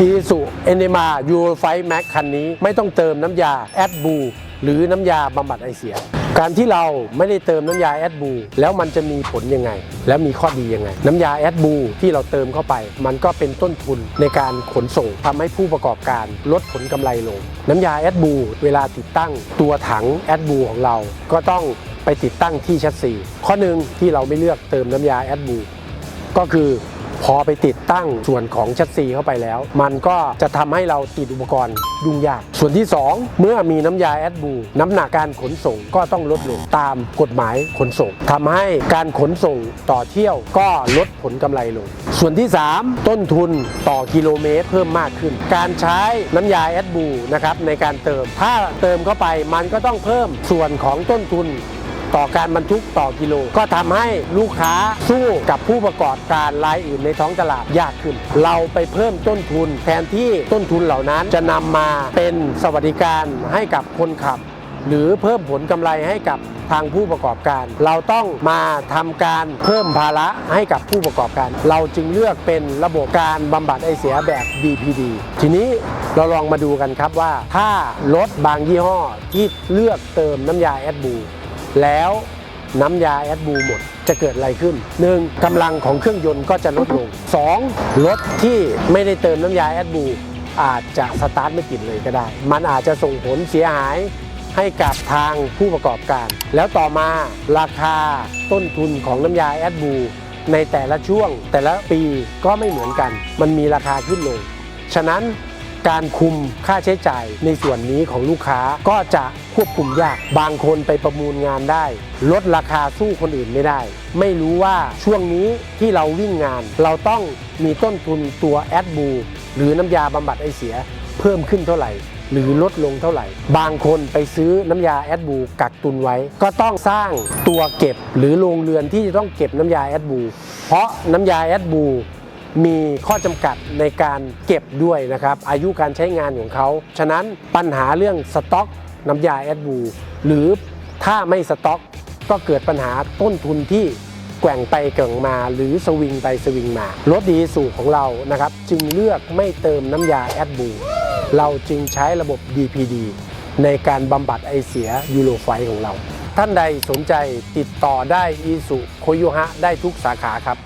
อีสุเอเนมายูไฟแม็กคันนี้ไม่ต้องเติมน้ำยาแอดบูหรือน้ำยาบำบัดไอเสีย การที่เราไม่ได้เติมน้ำยาแอดบูแล้วมันจะมีผลยังไง แล้วมีข้อดียังไง น้ำยาแอดบูที่เราเติมเข้าไป มันก็เป็นต้นทุนในการขนส่งทำให้ผู้ประกอบการลดผลกำไรลง น้ำยาแอดบูเวลาติดตั้งตัวถังแอดบูของเรา ก็ต้องไปติดตั้งที่ชัดซีข้อหนึ่งที่เราไม่เลือกเติมน้ำยาแอดบูก็คือ พอไปติดตั้งส่วนของชัดซีเข้าไปแล้ว มันก็จะทำให้เราติดอุปกรณ์ยุ่งยาก ส่วนที่ 2 เมื่อมีน้ำยาแอดบูน้ำหนักการขนส่งก็ต้องลดลงตามกฎหมายขนส่งทำให้การขนส่งต่อเที่ยวก็ลดผลกำไรลง ส่วนที่ 3 ต้นทุนต่อกิโลเมตรเพิ่มมากขึ้น การใช้น้ำยาแอดบูนะครับในการเติม ถ้าเติมเข้าไปมันก็ต้องเพิ่มส่วนของต้นทุน ต่อการบรรทุกต่อกิโล ก็ทำให้ลูกค้าสู้กับผู้ประกอบการรายอื่นในท้องตลาดยากขึ้น เราไปเพิ่มต้นทุน แทนที่ต้นทุนเหล่านั้นจะนำมาเป็นสวัสดิการให้กับคนขับ หรือเพิ่มผลกำไรให้กับทางผู้ประกอบการ เราต้องมาทำการเพิ่มภาระให้กับผู้ประกอบการ เราจึงเลือกเป็นระบบการบำบัดไอเสียแบบ DPD ทีนี้เราลองมาดูกันครับว่า ถ้ารถบางยี่ห้อที่เลือกเติมน้ำยาแอดบู แล้วน้ำยาแอดบูหมดจะเกิดอะไรขึ้น 1. กำลังของเครื่องยนต์ก็จะลดลง 2. รถที่ไม่ได้เติมน้ำยาแอดบูอาจจะสตาร์ทไม่ติดเลยก็ได้ มันอาจจะส่งผลเสียหายให้กับทางผู้ประกอบการ แล้วต่อมาราคาต้นทุนของน้ำยาแอดบูในแต่ละช่วงแต่ละปีก็ไม่เหมือนกัน มันมีราคาขึ้นลง ฉะนั้น การคุมค่าใช้จ่ายในส่วนนี้ของลูกค้าก็จะควบคุมยาก บางคนไปประมูลงานได้ ลดราคาสู้คนอื่นไม่ได้ ไม่รู้ว่าช่วงนี้ที่เราวิ่งงาน เราต้องมีต้นทุนตัวแอดบูหรือน้ำยาบำบัดไอเสีย เพิ่มขึ้นเท่าไหร่หรือลดลงเท่าไหร่ บางคนไปซื้อน้ำยาแอดบูกักตุนไว้ ก็ต้องสร้างตัวเก็บหรือโรงเรือนที่จะต้องเก็บน้ำยาแอดบูเพราะน้ำยาแอดบู มีข้อจำกัดในการเก็บด้วยนะครับ อายุการใช้งานของเขา ฉะนั้นปัญหาเรื่องสต็อกน้ำยาแอดบูหรือถ้าไม่สต็อกก็เกิดปัญหาต้นทุนที่แกว่งไปแกว่งมาหรือสวิงไปสวิงมารถดีสูของเรานะครับ จึงเลือกไม่เติมน้ำยาแอดบูเราจึงใช้ระบบ DPD ในการบำบัดไอเสียยูโรไฟของเรา ท่านใดสนใจติดต่อได้อีสุโคโยฮะได้ทุกสาขาครับ